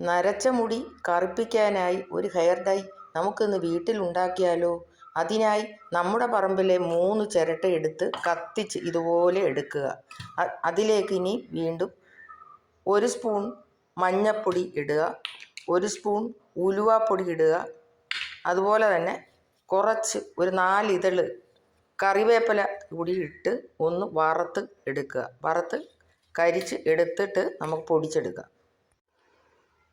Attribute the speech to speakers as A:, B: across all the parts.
A: നരച്ച മുടി കറുപ്പിക്കാനായി ഒരു ഹെയർ ഡൈ നമുക്കിന്ന് വീട്ടിൽ ഉണ്ടാക്കിയാലോ? അതിനായി നമ്മുടെ പറമ്പിലെ മൂന്ന് ചിരട്ട എടുത്ത് കത്തിച്ച് ഇതുപോലെ എടുക്കുക. അതിലേക്ക് ഇനി വീണ്ടും ഒരു സ്പൂൺ മഞ്ഞപ്പൊടി ഇടുക ഒരു സ്പൂൺ ഉലുവാപ്പൊടി ഇടുക അതുപോലെ തന്നെ കുറച്ച് ഒരു നാലിതൾ കറിവേപ്പില കൂടി ഇട്ട് ഒന്ന് വറുത്ത് എടുക്കുക. വറുത്ത് കരിച്ച് എടുത്തിട്ട് നമുക്ക് പൊടിച്ചെടുക്കാം.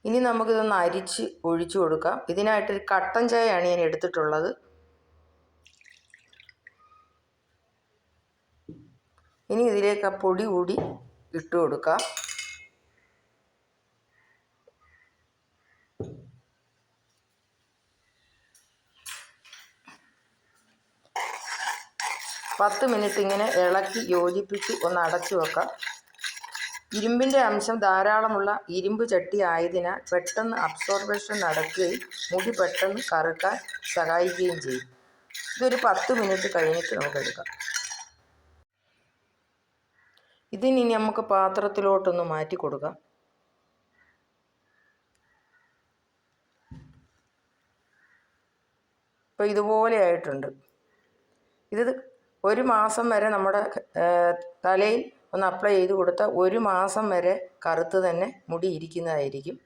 A: ഇനി നമുക്കിതൊന്ന് അരിച്ച് ഒഴിച്ചു കൊടുക്കാം. ഇതിനായിട്ടൊരു കട്ടൻ ചായയാണ് ഞാൻ എടുത്തിട്ടുള്ളത്. ഇനി ഇതിലേക്ക് ആ പൊടി കൂടി ഇട്ട് കൊടുക്കാം. പത്ത് മിനിറ്റ് ഇങ്ങനെ ഇളക്കി യോജിപ്പിച്ച് ഒന്ന് അടച്ചു വെക്കാം. ഇരുമ്പിന്റെ അംശം ധാരാളമുള്ള ഇരുമ്പ് ചട്ടി ആയതിനാൽ പെട്ടെന്ന് അബ്സോർബേഷൻ നടക്കുകയും മുടി പെട്ടെന്ന് കറുക്കാൻ സഹായിക്കുകയും ചെയ്യും. ഇതൊരു പത്ത് മിനിറ്റ് കഴിഞ്ഞിട്ട് നമുക്ക് എടുക്കാം. ഇതിനി നമുക്ക് പാത്രത്തിലോട്ടൊന്ന് മാറ്റി കൊടുക്കാം. ഇപ്പോൾ ഇതുപോലെ ആയിട്ടുണ്ട്. ഇത് ഒരു മാസം വരെ നമ്മുടെ തലയിൽ ഒന്ന് അപ്ലൈ ചെയ്ത് കൊടുത്താൽ ഒരു മാസം വരെ കറുത്ത് തന്നെ മുടി ഇരിക്കുന്നതായിരിക്കും.